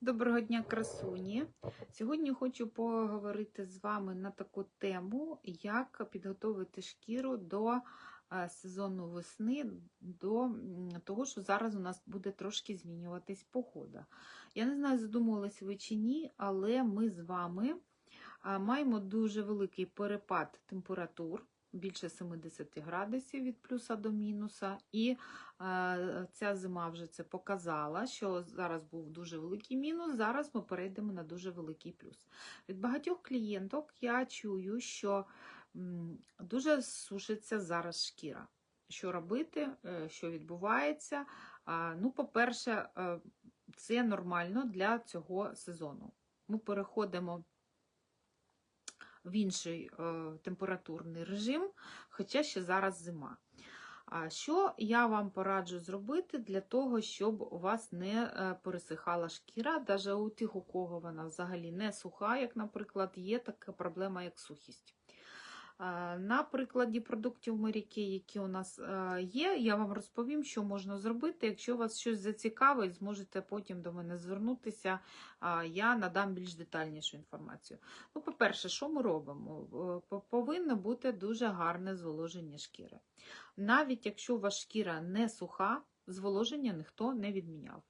Доброго дня, красуні! Сьогодні хочу поговорити з вами на таку тему, як підготувати шкіру до е, сезону весни, до того, що зараз у нас буде трошки змінюватись погода. Я не знаю, задумувалися ви чи ні, але ми з вами маємо дуже великий перепад температур. Більше 70 градусів від плюса до мінуса, і е, ця зима вже це показала, що зараз був дуже великий мінус. Зараз ми перейдемо на дуже великий плюс. Від багатьох клієнток я чую, що м, дуже сушиться зараз шкіра. Що робити, е, що відбувається? Ну, по-перше, е, це нормально для цього сезону. Ми переходимо в інший е, температурний режим, хоча ще зараз зима. А що я вам пораджу зробити для того, щоб у вас не е, пересихала шкіра, навіть у тих, у кого вона взагалі не суха, як, наприклад, є така проблема, як сухість. На прикладі продуктів Маріки, які у нас є, я вам розповім, що можна зробити. Якщо вас щось зацікавить, зможете потім до мене звернутися, я надам більш детальнішу інформацію. Ну, По-перше, що ми робимо? Повинно бути дуже гарне зволоження шкіри. Навіть якщо вас шкіра не суха, зволоження ніхто не відміняв.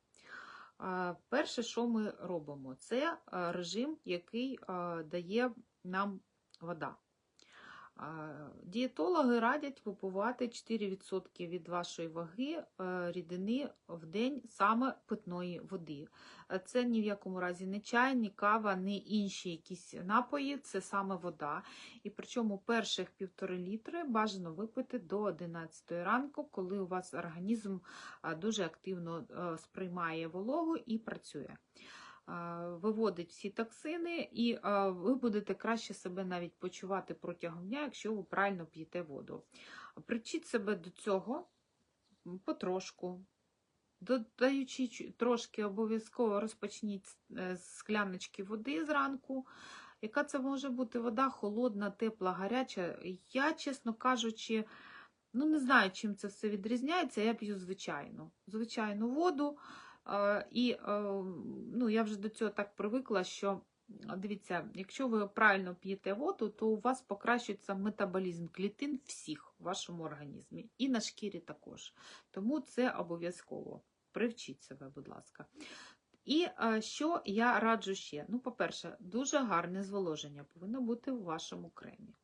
Перше, що ми робимо, це режим, який дає нам вода. Дієтологи радять випивати 4% від вашої ваги е, рідини в день саме питної води. Е, Це ні в якому разі не чай, ні кава, ні інші якісь напої, це саме вода. І причому перших півтори літри бажано випити до 11 ранку, коли у вас організм дуже активно е, сприймає вологу і працює виводить всі токсини, і ви будете краще себе навіть почувати протягом дня, якщо ви правильно п'єте воду. Причіть себе до цього потрошку. Додаючи трошки обов'язково розпочніть е, з скляночки води зранку. Яка це може бути вода холодна, тепла, гаряча? Я, чесно кажучи, ну не знаю, чим це все відрізняється. Я п'ю звичайну. Звичайну воду. Е, І е, ну, я вже до цього так привикла, що дивіться, якщо ви правильно п'єте воду, то у вас покращується метаболізм клітин всіх в вашому організмі, і на шкірі також. Тому це обов'язково. Привчіть себе, будь ласка. І е, що я раджу ще? Ну, по-перше, дуже гарне зволоження повинно бути у вашому кремі.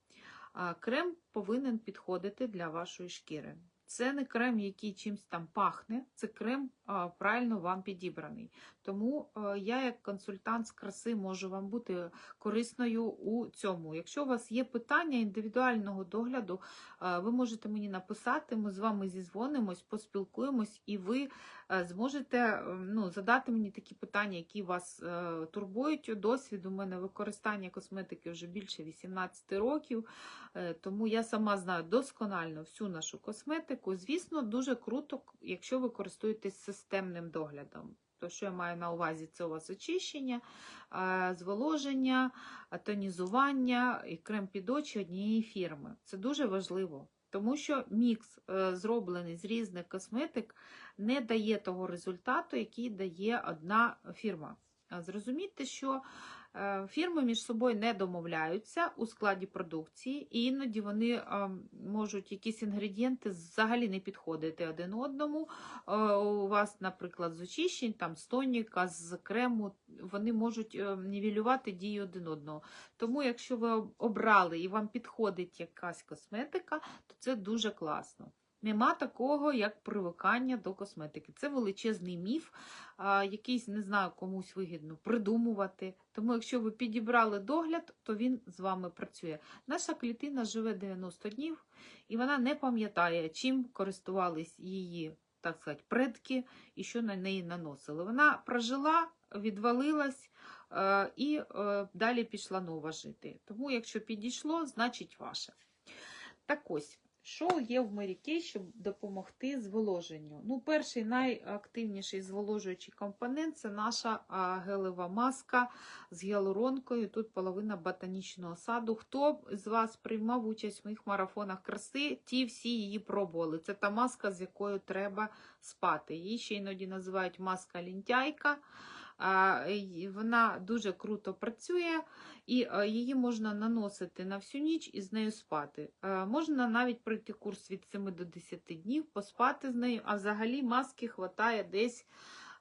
Крем повинен підходити для вашої шкіри. Це не крем, який чимось там пахне, це крем правильно вам підібраний. Тому а, я, як консультант з краси, можу вам бути корисною у цьому. Якщо у вас є питання індивідуального догляду, а, ви можете мені написати, ми з вами зізвонимось, поспілкуємось, і ви е, зможете е, ну, задати мені такі питання, які вас е, турбують. Досвід у мене використання косметики вже більше 18 років. Е, Тому я сама знаю досконально всю нашу косметику. Звісно, дуже круто, якщо ви користуєтесь системним доглядом. То, що я маю на увазі, це у вас очищення, е, зволоження, тонізування і крем під очі однієї фірми. Це дуже важливо, тому що мікс, е, зроблений з різних косметик, не дає того результату, який дає одна фірма. Зрозумійте, що фірми між собою не домовляються у складі продукції, і іноді вони е, можуть якісь інгредієнти взагалі не підходити один одному. Е, У вас, наприклад, з очищень, там, з тоніка, з крему, вони можуть е, нівелювати дію один одного. Тому, якщо ви обрали і вам підходить якась косметика, то це дуже класно. Нема такого, як привикання до косметики. Це величезний міф, якийсь, не знаю, комусь вигідно придумувати. Тому, якщо ви підібрали догляд, то він з вами працює. Наша клітина живе 90 днів, і вона не пам'ятає, чим користувались її, так сказати, предки і що на неї наносили. Вона прожила, відвалилась е, і е, далі пішла нова жити. Тому, якщо підійшло, значить ваше. Так ось. Що є в Mary щоб допомогти зволоженню? Ну, перший найактивніший зволожуючий компонент це наша гелева маска з гіалуронкою. Тут половина ботанічного саду. Хто з вас приймав участь в моїх марафонах краси, ті всі її пробували. Це та маска, з якою треба спати. Її ще іноді називають маска лінтяйка. Вона дуже круто працює, і е, її можна наносити на всю ніч і з нею спати. Е, Можна навіть пройти курс від 7 до 10 днів, поспати з нею, а взагалі маски хватає десь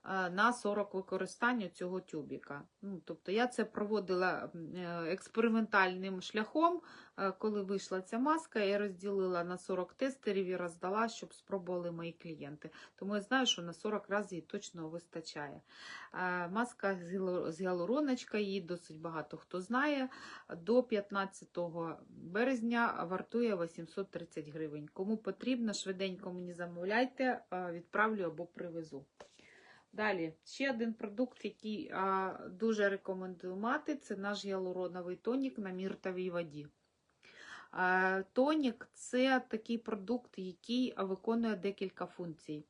на 40 використання цього тюбіка. Ну, тобто я це проводила е, експериментальним шляхом, е, коли вийшла ця маска, я розділила на 40 тестерів і роздала, щоб спробували мої клієнти. Тому я знаю, що на 40 разів її точно вистачає. Е, Маска з гіалу- гіалуроночка, її досить багато хто знає. До 15 березня вартує 830 гривень. Кому потрібно, швиденько мені замовляйте, е, відправлю або привезу. Далі, ще один продукт, який а, дуже рекомендую мати, це наш гіалуроновий тонік на міртовій воді. А, Тонік це такий продукт, який виконує декілька функцій.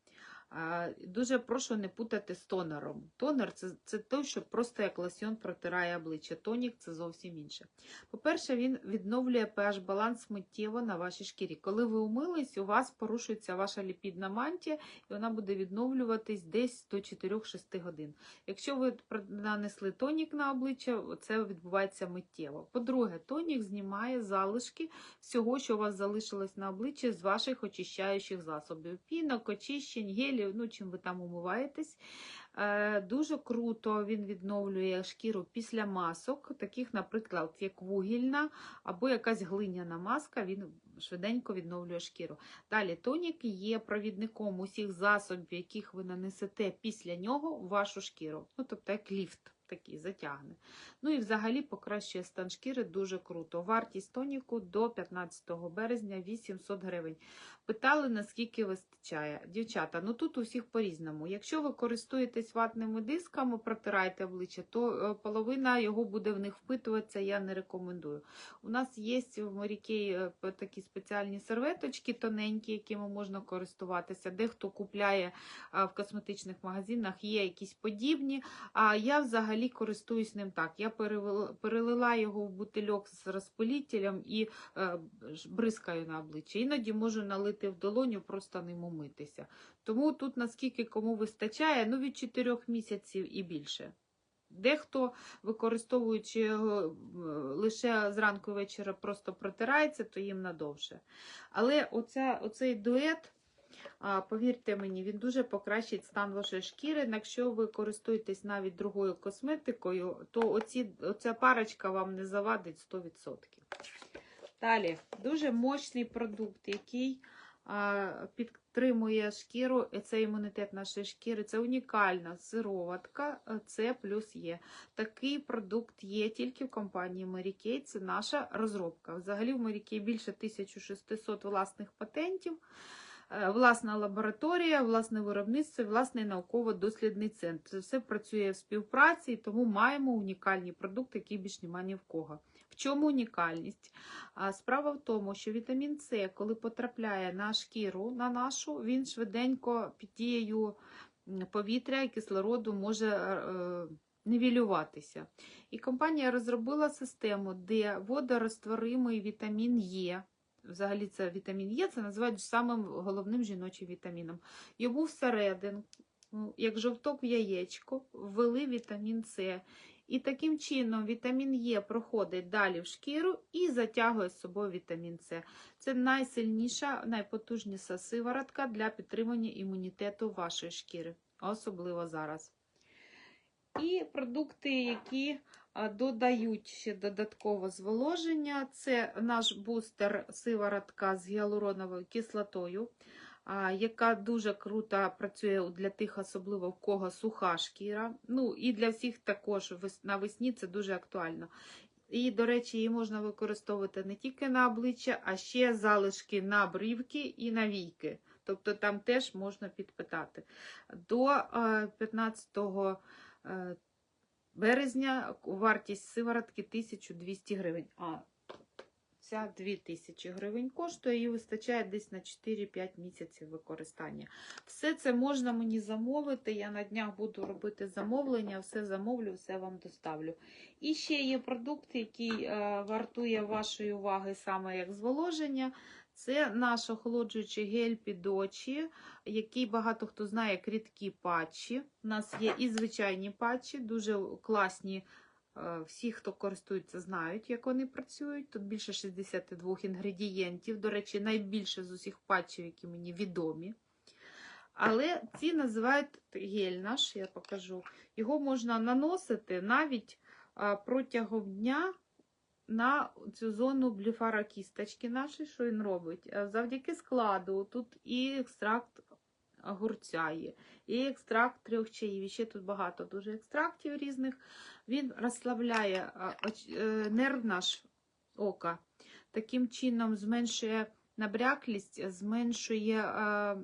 Дуже прошу не путати з тонером. Тонер це, це той, що просто як лосьон протирає обличчя. Тонік це зовсім інше. По-перше, він відновлює pH баланс миттєво на вашій шкірі. Коли ви умились, у вас порушується ваша ліпідна мантія, і вона буде відновлюватись десь до 4-6 годин. Якщо ви нанесли тонік на обличчя, це відбувається миттєво. По-друге, тонік знімає залишки всього, що у вас залишилось на обличчі з ваших очищаючих засобів. Пінок, очищень, гелів, ну чим ви там умиваєтесь. Е, Дуже круто він відновлює шкіру після масок, таких, наприклад, як вугільна або якась глиняна маска, він швиденько відновлює шкіру. Далі тонік є провідником усіх засобів, яких ви нанесете після нього в вашу шкіру. Ну, тобто як ліфт такий затягне. Ну і взагалі покращує стан шкіри дуже круто. Вартість тоніку до 15 березня 800 гривень. Питали, наскільки вистачає. Дівчата, ну тут у всіх по-різному. Якщо ви користуєтесь ватними дисками, протираєте обличчя, то е, половина його буде в них впитуватися, я не рекомендую. У нас є в Марікей е, такі спеціальні серветочки тоненькі, якими можна користуватися. Дехто купляє в косметичних магазинах, є якісь подібні. А я взагалі користуюсь ним так. Я перелила його в бутильок з розпилітелем і е, бризкаю на обличчя. Іноді можу налити в долоню, просто ним умитися. Тому тут наскільки кому вистачає, ну від 4 місяців і більше. Дехто, використовуючи його лише зранку вечора, просто протирається, то їм надовше. Але оця, оцей дует, повірте мені, він дуже покращить стан вашої шкіри. Якщо ви користуєтесь навіть другою косметикою, то оці, оця парочка вам не завадить 100%. Далі, дуже мощний продукт, який а, підтримує шкіру, це імунітет нашої шкіри. Це унікальна сироватка С плюс Є. Такий продукт є тільки в компанії Mary. Це наша розробка. Взагалі в Mary більше 1600 власних патентів. Е, Власна лабораторія, власне виробництво, власний науково-дослідний центр. Це все працює в співпраці, тому маємо унікальні продукти, які більш немає ні в кого. В чому унікальність? Справа в тому, що вітамін С, коли потрапляє на шкіру на нашу, він швиденько під дією повітря і кислороду може е, нівелюватися. І компанія розробила систему, де водорозтворимий вітамін Е. Взагалі, це вітамін Е, це називають самим головним жіночим вітаміном. Йому всередину, ну, як жовток в яєчко, ввели вітамін С. І таким чином вітамін Е проходить далі в шкіру і затягує з собою вітамін С. Це найсильніша, найпотужніша сиворотка для підтримання імунітету вашої шкіри, особливо зараз. І продукти, які додають ще додатково зволоження, це наш бустер сиворотка з гіалуроновою кислотою, яка дуже круто працює для тих, особливо в кого суха шкіра. Ну і для всіх також навесні це дуже актуально. І, до речі, її можна використовувати не тільки на обличчя, а ще залишки на брівки і на війки. Тобто там теж можна підпитати. До е, 15 е, березня вартість сиворотки 1200 гривень. А ця 2000 гривень коштує і вистачає десь на 4-5 місяців використання. Все це можна мені замовити. Я на днях буду робити замовлення, все замовлю, все вам доставлю. І ще є продукт, який е, вартує вашої уваги саме як зволоження. Це наш охолоджуючий гель під очі, який багато хто знає як рідкі патчі. У нас є і звичайні патчі, дуже класні. Е, Всі, хто користується, знають, як вони працюють. Тут більше 62 інгредієнтів. До речі, найбільше з усіх патчів, які мені відомі. Але ці називають гель наш, я покажу. Його можна наносити навіть протягом дня на цю зону бліфарокісточки нашої, що він робить. Завдяки складу тут і екстракт огурця є, і екстракт трьох чаїв. І ще тут багато дуже екстрактів різних. Він розслабляє оч- е, нерв наш ока. Таким чином зменшує набряклість, зменшує е,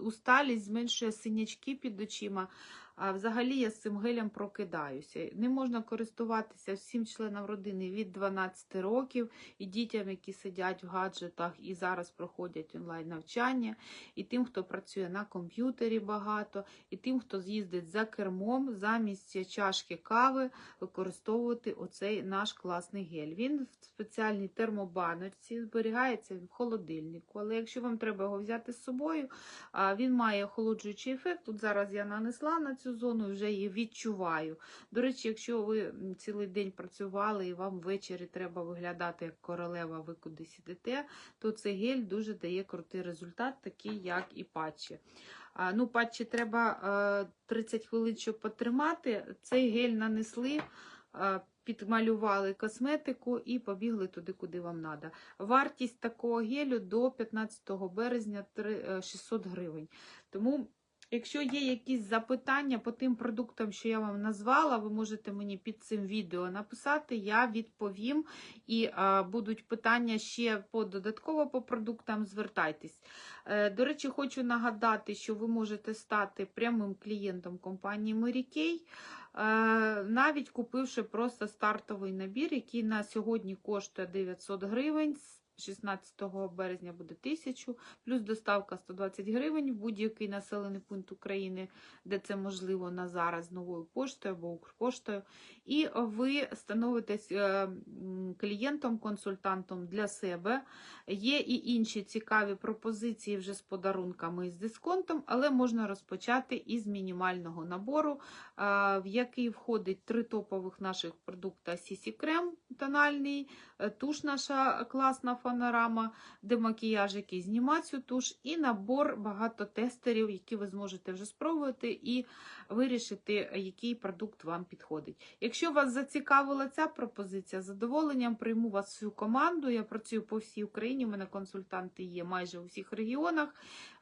усталість, зменшує синячки під очима. А взагалі я з цим гелем прокидаюся. Не можна користуватися всім членам родини від 12 років, і дітям, які сидять в гаджетах і зараз проходять онлайн навчання, і тим, хто працює на комп'ютері багато, і тим, хто з'їздить за кермом, замість чашки кави використовувати оцей наш класний гель. Він в спеціальній термобаночці, зберігається в холодильнику. Але якщо вам треба його взяти з собою, він має охолоджуючий ефект. Тут зараз я нанесла на цю зону вже її відчуваю. До речі, якщо ви цілий день працювали і вам ввечері треба виглядати як королева, ви кудись ідете, то цей гель дуже дає крутий результат, такий як і патчі. Ну, патчі треба е, 30 хвилин, щоб потримати. Цей гель нанесли, е, підмалювали косметику і побігли туди, куди вам треба. Вартість такого гелю до 15 березня три- е, 600 гривень. Тому, якщо є якісь запитання по тим продуктам, що я вам назвала, ви можете мені під цим відео написати, я відповім. І е, будуть питання ще по додатково по продуктам, звертайтесь. Е, До речі, хочу нагадати, що ви можете стати прямим клієнтом компанії е, навіть купивши просто стартовий набір, який на сьогодні коштує 900 гривень. З 16 березня буде 1000, плюс доставка 120 гривень в будь-який населений пункт України, де це можливо на зараз новою поштою або Укрпоштою. І ви становитесь е, клієнтом, консультантом для себе. Є і інші цікаві пропозиції вже з подарунками і з дисконтом, але можна розпочати із мінімального набору, в який входить три топових наших продукта CC крем тональний, е, туш наша класна панорама, демакіяж, який знімає цю туш, і набор багато тестерів, які ви зможете вже спробувати і вирішити, який продукт вам підходить. Якщо вас зацікавила ця пропозиція, з задоволенням прийму вас в свою команду. Я працюю по всій Україні, у мене консультанти є майже у всіх регіонах.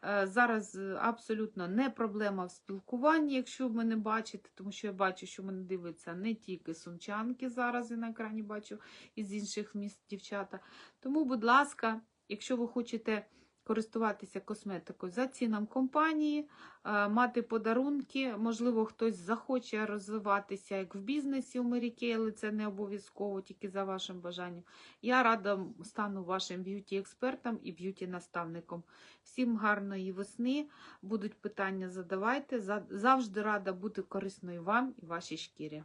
Е, Зараз е, абсолютно не проблема в спілкуванні, якщо ви мене бачите, тому що я бачу, що мене дивиться не тільки сумчанки зараз, я на екрані бачу із інших міст дівчата. Тому, будь ласка, якщо ви хочете користуватися косметикою за цінам компанії, е, мати подарунки, можливо, хтось захоче розвиватися як в бізнесі у Kay, але це не обов'язково, тільки за вашим бажанням. Я рада стану вашим б'юті-експертом і б'юті-наставником. Всім гарної весни. Будуть питання задавайте. Завжди рада бути корисною вам і вашій шкірі.